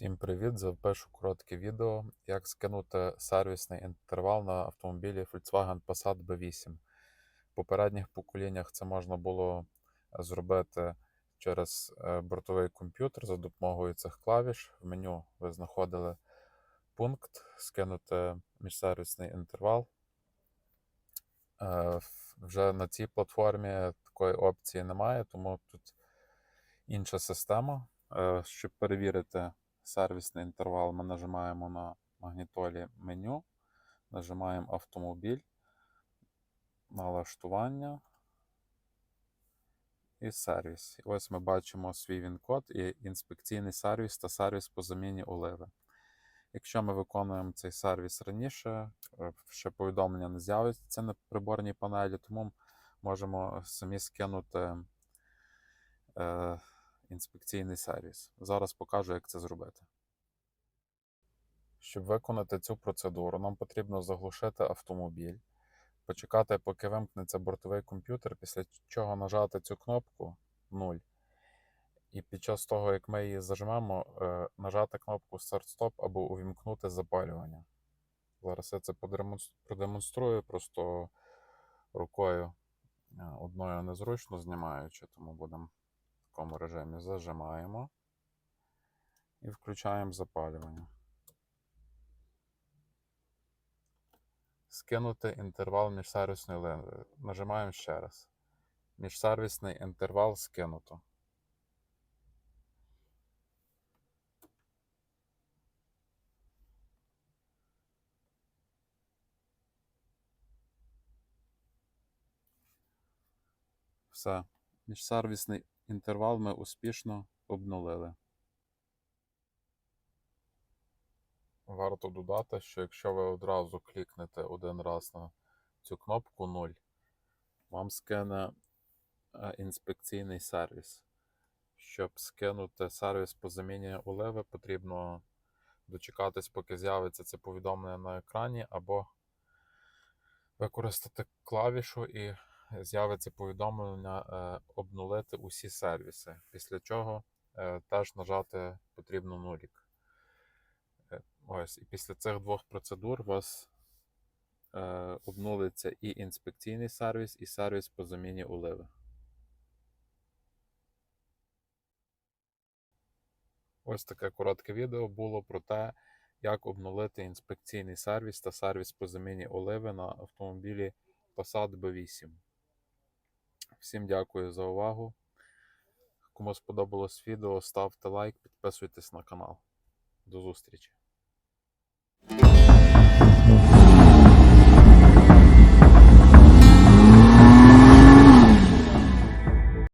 Привіт! Запишу коротке відео, як скинути сервісний інтервал на автомобілі Volkswagen Passat B8. В попередніх поколіннях це можна було зробити через е, бортовий комп'ютер за допомогою цих клавіш. В меню ви знаходили пункт скинути міжсервісний інтервал. Е, Вже на цій платформі такої опції немає, тому тут інша система. Е, Щоб перевірити сервісний інтервал, ми нажимаємо на магнітолі меню, нажимаємо автомобіль, налаштування і сервіс. Ось ми бачимо свій він-код і інспекційний сервіс та сервіс по заміні оливи. Якщо ми виконуємо цей сервіс раніше, е, ще повідомлення не з'явиться на приборній панелі, тому можемо самі скинути е, інспекційний сервіс. Зараз покажу, як це зробити. Щоб виконати цю процедуру, нам потрібно заглушити автомобіль, почекати, поки вимкнеться бортовий комп'ютер, після чого нажати цю кнопку 0. І під час того, як ми її зажмемо, е, нажати кнопку старт-стоп або увімкнути запалювання. Зараз я це продемонструю просто рукою е, одною незручно знімаючи, тому будемо такому режимі зажимаємо і включаємо запалювання. Скинути інтервал міжсервісної линзи. Нажимаємо ще раз. Міжсервісний інтервал скинуто. Все. Міжсервісний інтервал ми успішно обнулили. Варто додати, що якщо ви одразу клікнете один раз на цю кнопку 0, вам скине е, інспекційний сервіс. Щоб скинути сервіс по заміні оливи, потрібно дочекатись, поки з'явиться це повідомлення на екрані, або використати клавішу і з'явиться повідомлення е, обнулити усі сервіси. Після чого е, теж нажати потрібно нулік. Е, Ось, і після цих двох процедур у вас обнулиться і інспекційний сервіс, і сервіс по заміні оливи. Ось таке коротке відео було про те, як обнулити інспекційний сервіс та сервіс по заміні оливи на автомобілі Passat B8. Всім дякую за увагу. Кому сподобалось відео, ставте лайк, підписуйтесь на канал. До зустрічі!